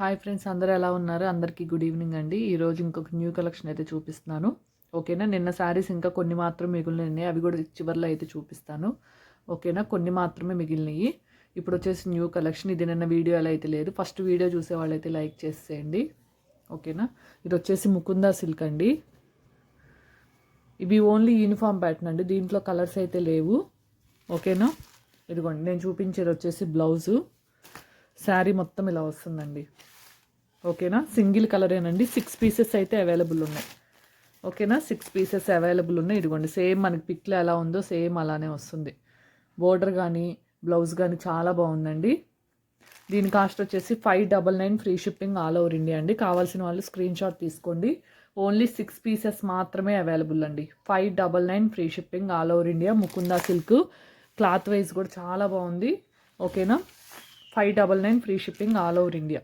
Hi friends అందరూ ఎలా ఉన్నారు? అందరికీ గుడ్ ఈవినింగ్ అండి. ఈరోజు ఇంకొక న్యూ కలెక్షన్ అయితే చూపిస్తున్నాను. ఓకేనా? నిన్న శారీస్ ఇంకా కొన్ని మాత్రం మిగిలినాయి అవి కూడా చివరిలో అయితే చూపిస్తాను. ఓకేనా? కొన్ని మాత్రమే మిగిలినాయి ఇప్పుడు వచ్చేసి న్యూ కలెక్షన్. ఇది నిన్న వీడియో ఎలా అయితే లేదు. ఫస్ట్ వీడియో చూసే వాళ్ళైతే లైక్ చేసేయండి. ఓకేనా? ఇది వచ్చేసి ముకుందా సిల్క్ అండి. ఇవి ఓన్లీ యూనిఫామ్ ప్యాటర్న్ అండి. దీంట్లో కలర్స్ అయితే లేవు. ఓకేనా? ఇదిగోండి. నేను చూపించేది వచ్చేసి బ్లౌజు. శారీ మొత్తం ఇలా వస్తుందండి. ఓకేనా? సింగిల్ కలరేనండి. సిక్స్ పీసెస్ అయితే అవైలబుల్ ఉన్నాయి. ఓకేనా? సిక్స్ పీసెస్ అవైలబుల్ ఉన్నాయి. ఇదిగోండి సేమ్ మనకి పిక్లో ఎలా ఉందో సేమ్ అలానే వస్తుంది. బోర్డర్ కానీ బ్లౌజ్ కానీ చాలా బాగుందండి. దీని కాస్ట్ వచ్చేసి five double nine free shipping all over India అండి. కావాల్సిన వాళ్ళు స్క్రీన్ షాట్ తీసుకోండి. ఓన్లీ సిక్స్ పీసెస్ మాత్రమే అవైలబుల్ అండి. Five double nine free shipping all over India Mukunda silk cloth wise కూడా చాలా బాగుంది. ఓకేనా? Five double nine free shipping all over India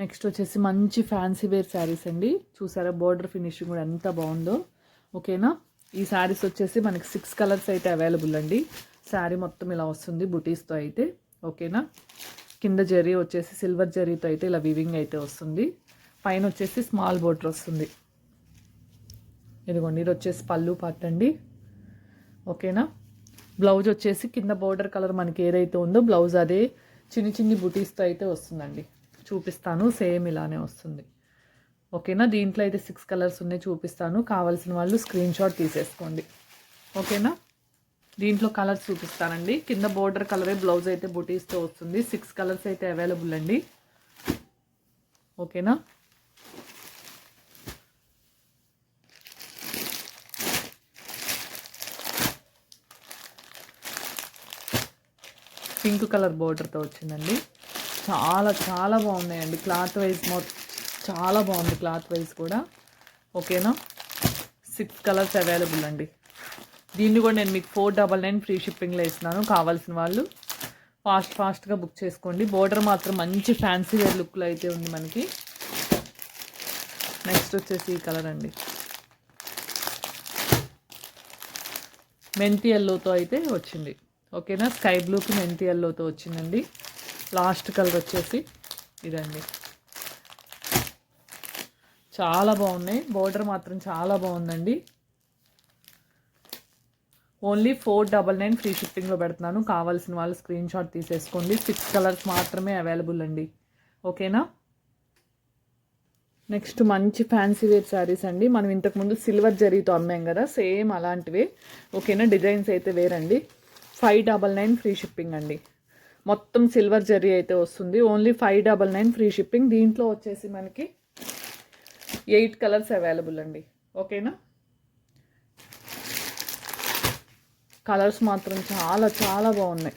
next వచ్చేసి మంచి ఫ్యాన్సీ వేర్ శారీస్ అండి. చూసారా బోర్డర్ ఫినిషింగ్ కూడా ఎంత బాగుందో. ఓకేనా? ఈ శారీస్ వచ్చేసి మనకి సిక్స్ కలర్స్ అయితే అవైలబుల్ అండి. శారీ మొత్తం ఇలా వస్తుంది బుటీస్తో అయితే. ఓకేనా? కింద జరీ వచ్చేసి సిల్వర్ జరీతో అయితే ఇలా వివింగ్ అయితే వస్తుంది. పైన వచ్చేసి స్మాల్ బోర్డర్ వస్తుంది. ఇదిగోండి ఇది వచ్చేసి పళ్ళు పార్ట్ అండి. ఓకేనా? బ్లౌజ్ వచ్చేసి కింద బోర్డర్ కలర్ మనకి ఏదైతే ఉందో బ్లౌజ్ అదే చిన్ని చిన్ని బుటీస్తో అయితే వస్తుందండి. చూపిస్తాను సేమ్ ఇలానే వస్తుంది. ఓకేనా? దీంట్లో అయితే సిక్స్ కలర్స్ ఉన్నాయి చూపిస్తాను. కావాల్సిన వాళ్ళు స్క్రీన్ షాట్ తీసేసుకోండి. ఓకేనా? దీంట్లో కలర్స్ చూపిస్తానండి. కింద బోర్డర్ కలరే బ్లౌజ్ అయితే బుటీస్తో వస్తుంది. సిక్స్ కలర్స్ అయితే అవైలబుల్ అండి. ఓకేనా? పింక్ కలర్ బోర్డర్తో వచ్చిందండి. చాలా చాలా బాగున్నాయండి. క్లాత్ వైజ్ మొ చాలా బాగుంది క్లాత్ వైజ్ కూడా. ఓకేనా? సిక్స్ కలర్స్ అవైలబుల్ అండి. దీన్ని కూడా నేను మీకు ఫోర్ డబల్ నైన్ ఫ్రీ షిప్పింగ్లో ఇస్తున్నాను. కావాల్సిన వాళ్ళు ఫాస్ట్ ఫాస్ట్గా బుక్ చేసుకోండి. బోర్డర్ మాత్రం మంచి ఫ్యాన్సీ వేర్ లుక్లో అయితే ఉంది మనకి. నెక్స్ట్ వచ్చేసి ఈ కలర్ అండి. మెంతి ఎల్లోతో అయితే వచ్చింది. ఓకేనా? స్కై బ్లూకి మెంతి ఎల్లోతో వచ్చిందండి. లాస్ట్ కలర్ వచ్చేసి ఇదండి. చాలా బాగున్నాయి. బోర్డర్ మాత్రం చాలా బాగుందండి. Only four double nine free షిప్పింగ్లో పెడుతున్నాను. కావాల్సిన వాళ్ళు స్క్రీన్ షాట్ తీసేసుకోండి. సిక్స్ కలర్స్ మాత్రమే అవైలబుల్ అండి. ఓకేనా? నెక్స్ట్ మంచి ఫ్యాన్సీ వేర్ శారీస్ అండి. మనం ఇంతకుముందు సిల్వర్ జరీతో అమ్మాం కదా సేమ్ అలాంటివే. ఓకేనా? డిజైన్స్ అయితే వేరండి. Five double nine free shipping అండి. మొత్తం సిల్వర్ జరీ అయితే వస్తుంది. Only five double nine free shipping దీంట్లో వచ్చేసి మనకి ఎయిట్ కలర్స్ అవైలబుల్ అండి. ఓకేనా? కలర్స్ మాత్రం చాలా చాలా బాగున్నాయి.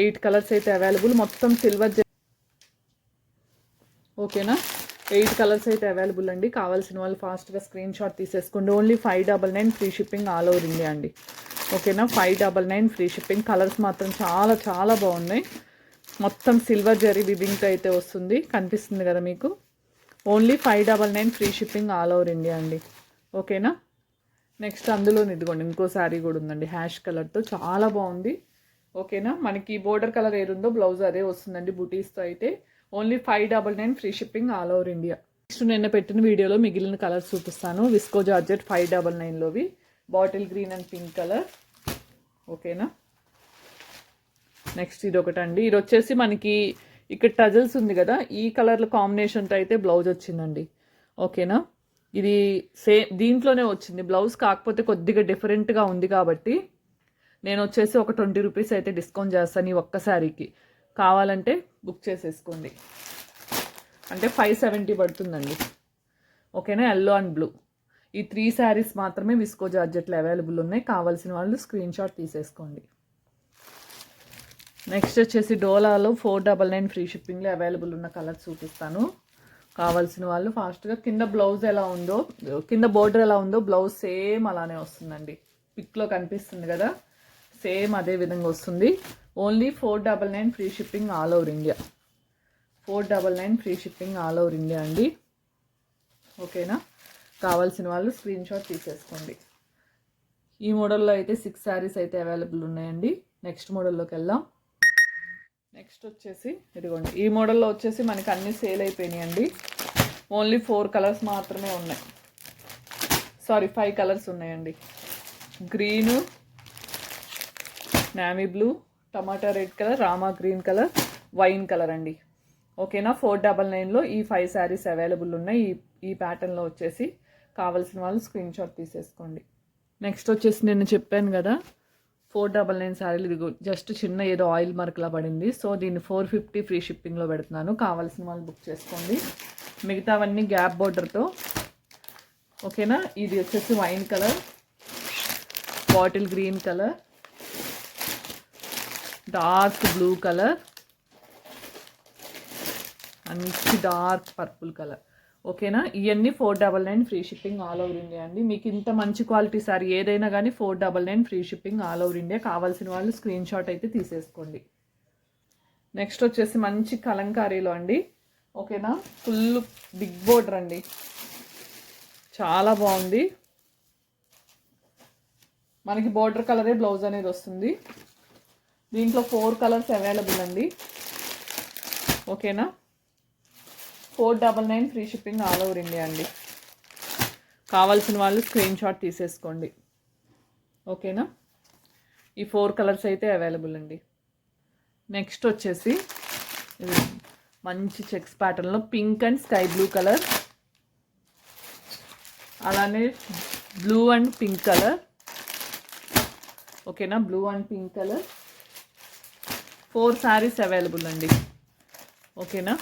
ఎయిట్ కలర్స్ అయితే అవైలబుల్. మొత్తం సిల్వర్ ఓకేనా? ఎయిట్ కలర్స్ అయితే అవైలబుల్ అండి. కావాల్సిన వాళ్ళు ఫాస్ట్గా స్క్రీన్ షాట్ తీసేసుకోండి. Only five double nine free shipping all over India అండి. ఓకేనా? Five double nine free shipping colours మాత్రం చాలా చాలా బాగున్నాయి. మొత్తం సిల్వర్ జరీ వివింగ్తో అయితే వస్తుంది. కనిపిస్తుంది కదా మీకు? Only five double nine free shipping all over India అండి. ఓకేనా? నెక్స్ట్ అందులో ఇదిగోండి ఇంకో శారీ కూడా ఉందండి. హ్యాష్ కలర్తో చాలా బాగుంది. ఓకేనా? మనకి బోర్డర్ కలర్ ఏది ఉందో బ్లౌజ్ అదే వస్తుందండి బుటీస్తో అయితే. Only five double nine free shipping all over India next నిన్న పెట్టిన వీడియోలో మిగిలిన కలర్స్ చూపిస్తాను. Visco georgette five double నైన్లోవి bottle green and pink colour ఓకేనా నెక్స్ట్ ఇది ఒకటండి ఇది వచ్చేసి మనకి ఇక్కడ టజల్స్ ఉంది కదా ఈ కలర్ల కాంబినేషన్తో అయితే బ్లౌజ్ వచ్చిందండి. ఓకేనా ఇది సేమ్ దీంట్లోనే వచ్చింది. బ్లౌజ్ కాకపోతే కొద్దిగా డిఫరెంట్గా ఉంది కాబట్టి నేను వచ్చేసి ఒక ట్వంటీ రూపీస్ అయితే డిస్కౌంట్ చేస్తాను ఈ ఒక్క శారీకి. కావాలంటే బుక్ చేసేసుకోండి. అంటే ఫైవ్ సెవెంటీ పడుతుందండి. ఓకేనా ఎల్లో అండ్ బ్లూ ఈ త్రీ శారీస్ మాత్రమే విస్కో జార్జెట్లు అవైలబుల్ ఉన్నాయి. కావాల్సిన వాళ్ళు స్క్రీన్ షాట్ తీసేసుకోండి. నెక్స్ట్ వచ్చేసి డోలాలో ఫోర్ డబల్ నైన్ ఫ్రీ షిప్పింగ్లో అవైలబుల్ ఉన్న కలర్ చూపిస్తాను. కావాల్సిన వాళ్ళు ఫాస్ట్గా కింద బ్లౌజ్ ఎలా ఉందో కింద బోర్డర్ ఎలా ఉందో బ్లౌజ్ సేమ్ అలానే వస్తుందండి. పిక్లో కనిపిస్తుంది కదా సేమ్ అదే విధంగా వస్తుంది. Only four double nine free shipping all over India. Four double nine free shipping all over India అండి. ఓకేనా? కావాల్సిన వాళ్ళు స్క్రీన్ షాట్ తీసేసుకోండి. ఈ మోడల్లో అయితే సిక్స్ శారీస్ అయితే అవైలబుల్ ఉన్నాయండి. నెక్స్ట్ మోడల్లోకి వెళ్దాం. నెక్స్ట్ వచ్చేసి ఇదిగోండి. ఈ మోడల్లో వచ్చేసి మనకి అన్ని సేల్ అయిపోయినాయండి. ఓన్లీ ఫోర్ కలర్స్ మాత్రమే ఉన్నాయి. సారీ ఫైవ్ కలర్స్ ఉన్నాయండి. Green నామీ blue tomato red colour Rama green colour wine colour అండి. ఓకేనా ఫోర్ డబల్ నైన్లో ఈ ఫైవ్ శారీస్ అవైలబుల్ ఉన్నాయి. ఈ ఈ ప్యాటర్న్లో వచ్చేసి కావాల్సిన వాళ్ళు స్క్రీన్ షాట్ తీసేసుకోండి. నెక్స్ట్ వచ్చేసి నేను చెప్పాను కదా ఫోర్ డబల్ నైన్ శారీలు ఇది జస్ట్ చిన్న ఏదో ఆయిల్ మార్క్లా పడింది. సో దీన్ని ఫోర్ ఫిఫ్టీ ఫ్రీ షిప్పింగ్లో పెడుతున్నాను. కావాల్సిన వాళ్ళు బుక్ చేసుకోండి. మిగతావన్నీ గ్యాప్ బోర్డర్తో ఓకేనా ఇది వచ్చేసి wine colour bottle green colour dark blue colour మంచి డార్క్ పర్పుల్ కలర్ ఓకేనా? ఇవన్నీ four double nine free shipping all over India అండి. మీకు ఇంత మంచి క్వాలిటీ సారీ ఏదైనా కానీ four double nine free shipping all over India కావాల్సిన వాళ్ళు స్క్రీన్ షాట్ అయితే తీసేసుకోండి. నెక్స్ట్ వచ్చేసి మంచి కలంకారీలో అండి. ఓకేనా? ఫుల్ బిగ్ బోర్డర్ అండి. చాలా బాగుంది. మనకి బోర్డర్ కలరే బ్లౌజ్ అనేది వస్తుంది. దీంట్లో ఫోర్ కలర్స్ అవైలబుల్ అండి. ఓకేనా? Four double nine free shipping all over India అండి. కావాల్సిన వాళ్ళు స్క్రీన్ షాట్ తీసేసుకోండి. ఓకేనా? ఈ ఫోర్ కలర్స్ అయితే అవైలబుల్ అండి. నెక్స్ట్ వచ్చేసి మంచి చెక్స్ ప్యాటర్న్లో pink and sky blue colour. అలానే బ్లూ అండ్ పింక్ కలర్. ఓకేనా? Blue and pink colour. Four saris available అండి. ఓకేనా?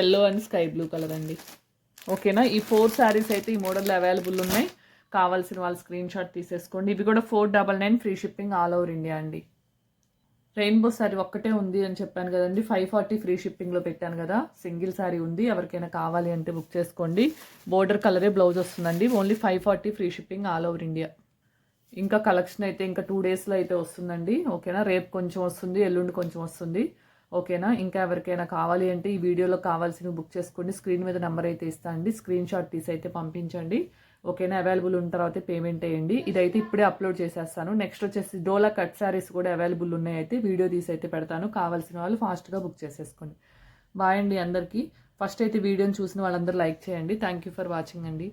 Yellow and sky blue colour అండి. ఓకేనా? ఈ ఫోర్ శారీస్ అయితే ఈ మోడల్లో అవైలబుల్ ఉన్నాయి. కావాల్సిన వాళ్ళు స్క్రీన్ షాట్ తీసేసుకోండి. ఇవి కూడా four double nine free shipping all over India అండి. రెయిన్బో శారీ ఒక్కటే ఉంది అని చెప్పాను కదండి. ఫైవ్ ఫార్టీ ఫ్రీ షిప్పింగ్లో పెట్టాను కదా. సింగిల్ శారీ ఉంది. ఎవరికైనా కావాలి అంటే బుక్ చేసుకోండి. బోర్డర్ కలరే బ్లౌజ్ వస్తుందండి. Only five forty free shipping all over India. ఇంకా కలెక్షన్ అయితే ఇంకా టూ డేస్లో అయితే వస్తుందండి. ఓకేనా? రేపు కొంచెం వస్తుంది. ఎల్లుండి కొంచెం వస్తుంది. ఓకేనా? ఇంకా ఎవరికైనా కావాలి అంటే ఈ వీడియోలో కావాల్సినవి బుక్ చేసుకోండి. స్క్రీన్ మీద నెంబర్ అయితే ఇస్తా అండి స్క్రీన్ షాట్ తీసి అయితే పంపించండి. ఓకేనా? అవైలబుల్ ఉన్న తర్వాత పేమెంట్ వేయండి ఇదైతే ఇప్పుడే అప్లోడ్ చేసేస్తాను. నెక్స్ట్ వచ్చేసి డోలా కట్ శారీస్ కూడా అవైలబుల్ ఉన్నాయి. అయితే వీడియో తీసి అయితే పెడతాను. కావాల్సిన వాళ్ళు ఫాస్ట్గా బుక్ చేసేసుకోండి. బాయ్ అండి అందరికీ. ఫస్ట్ అయితే వీడియోని చూసిన వాళ్ళందరూ లైక్ చేయండి. థ్యాంక్ యూ ఫర్ వాచింగ్ అండి.